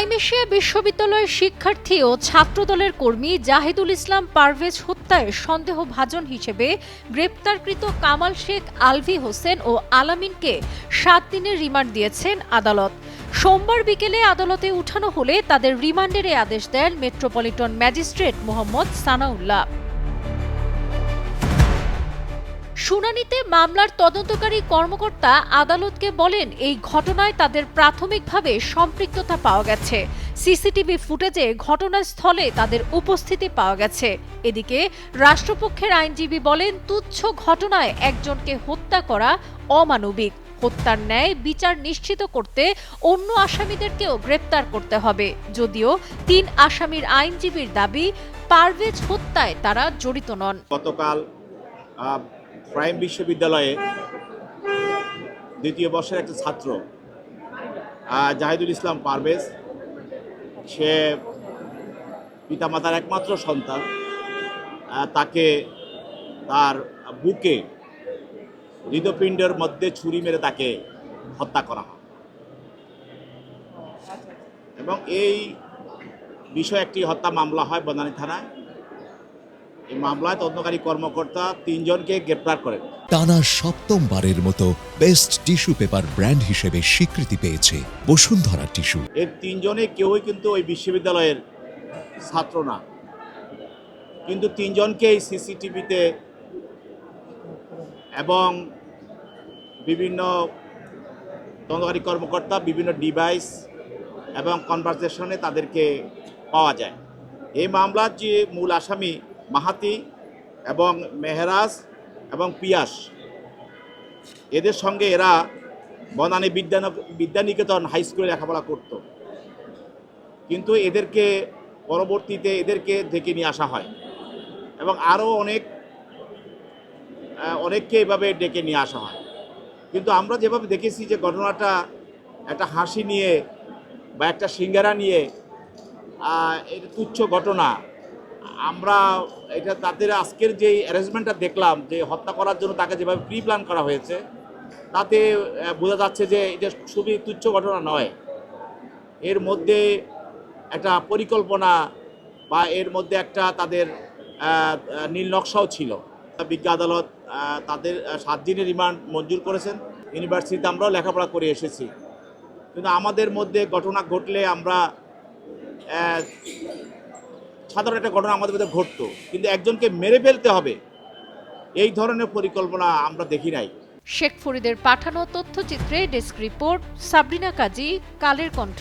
Prime Asia বিশ্ববিদ্যালয়ের শিক্ষার্থী ও ছাত্রদলের কর্মী জাহিদুল ইসলাম পারভেজ হত্যায় সন্দেহভাজন হিসেবে গ্রেপ্তারকৃত কামাল শেখ, আলভি হোসেন ও আলামিনকে সাত দিনের রিমান্ড দিয়েছেন আদালত। সোমবার বিকেলে আদালতে উঠানো হলে তাদের রিমান্ডের আদেশ দেন মেট্রোপলিটন ম্যাজিস্ট্রেট মোহাম্মদ সানাউল্লাহ। শুনানিতে মামলার তদন্তকারী কর্মকর্তা আদালতকে বলেন, এই ঘটনায় তাদের প্রাথমিকভাবে সম্পৃক্ততা পাওয়া গেছে। সিসিটিভি ফুটেজে ঘটনাস্থলে তাদের উপস্থিতি পাওয়া গেছে। এদিকে রাষ্ট্রপক্ষের আইনজীবী বলেন, তুচ্ছ ঘটনায় একজনকে হত্যা করা অমানবিক। হত্যার ন্যায় বিচার নিশ্চিত করতে অন্য আসামিদেরকেও গ্রেপ্তার করতে হবে। যদিও তিন আসামির আইনজীবীর দাবি, পারভেজ হত্যায় তারা জড়িত নন। গতকাল প্রাইম বিশ্ববিদ্যালয়ে দ্বিতীয় বর্ষের একটা ছাত্র জাহিদুল ইসলাম পারভেজ। সে পিতামাতার একমাত্র সন্তান তাকে তার বুকে হৃদপিণ্ডের মধ্যে ছুরি মেরে তাকে হত্যা করা হয়। এবং এই বিষয়ে একটি হত্যা মামলা হয় বনানী থানায়। এই মামলায় তদন্তকারী কর্মকর্তা তিনজনকে গ্রেপ্তার করেন। টানা সপ্তমবারের মতো বেস্ট টিস্যু পেপার ব্র্যান্ড হিসেবে স্বীকৃতি পেয়েছে বসুন্ধরা টিস্যু। এর তিনজনে কেউই কিন্তু ওই বিশ্ববিদ্যালয়ের ছাত্র না। কিন্তু তিনজনকে এই সিসিটিভিতে এবং বিভিন্ন তদন্তকারী কর্মকর্তা বিভিন্ন ডিভাইস এবং কনভারসেশনে তাদেরকে পাওয়া যায়। এই মামলার যে মূল আসামি মাহাতি এবং মেহরাজ এবং পিয়াস। এদের সঙ্গে এরা বনানী বিদ্যা বিদ্যানিকেতন হাই স্কুলে লেখাপড়া করত। কিন্তু এদেরকে পরবর্তীতে এদেরকে ডেকে নিয়ে আসা হয় এবং আরও অনেক অনেককে এভাবে ডেকে নিয়ে আসা হয়। কিন্তু আমরা যেভাবে দেখেছি যে ঘটনাটা একটা হাসি নিয়ে বা একটা সিঙ্গারা নিয়ে এটা তুচ্ছ ঘটনা আমরা এটা তাদের আজকের যে অ্যারেঞ্জমেন্টটা দেখলাম, যে হত্যা করার জন্য তাকে যেভাবে প্রি প্ল্যান করা হয়েছে, তাতে বোঝা যাচ্ছে যে এটা খুবই তুচ্ছ ঘটনা নয়। এর মধ্যে একটা পরিকল্পনা বা এর মধ্যে একটা তাদের নীল নকশাও ছিল। বিজ্ঞা আদালত তাদের সাত দিনের রিমান্ড মঞ্জুর করেছেন। ইউনিভার্সিটিতে আমরাও লেখাপড়া করে এসেছি। কিন্তু আমাদের মধ্যে ঘটনা ঘটলে আমরা সাধারণ একটা ঘটনা আমাদের মধ্যে ঘটতো। কিন্তু একজনকে মেরে ফেলতে হবে, এই ধরনের পরিকল্পনা আমরা দেখি নাই। শেখ ফরিদের পাঠানো তথ্যচিত্রে ডেস্ক রিপোর্ট, সাবরিনা কাজী, কালের কণ্ঠ।